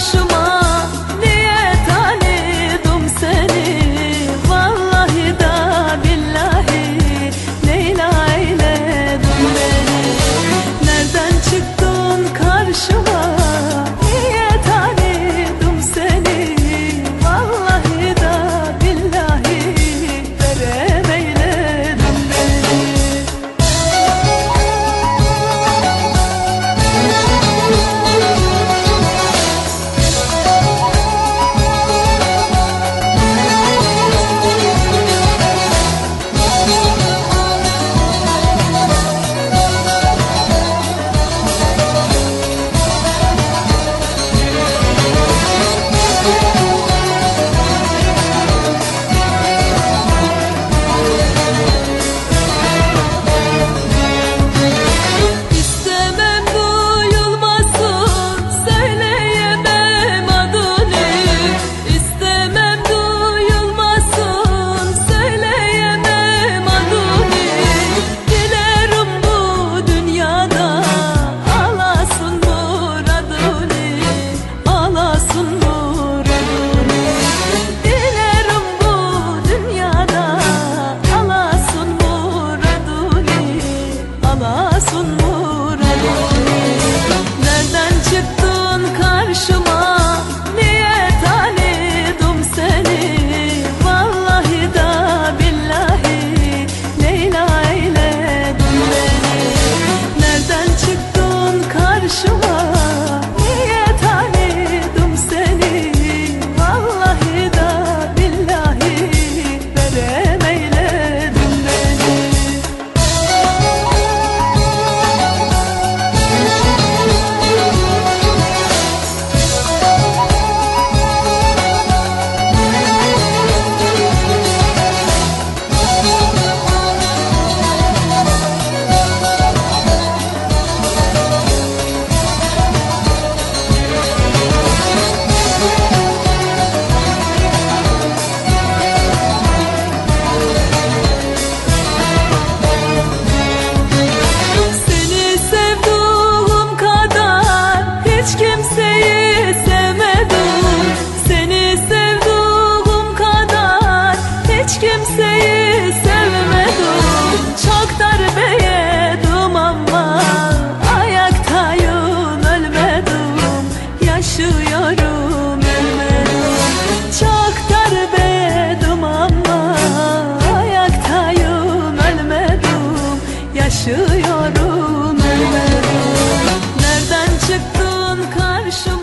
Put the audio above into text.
什么 kimseyi sevmedim. Çok darbeye ama Ayaktayım ölmedim. Yaşıyorum ölmedim. Çok darbeye ama Ayaktayım ölmedim. Yaşıyorum ölmedim. Nereden çıktın karşıma?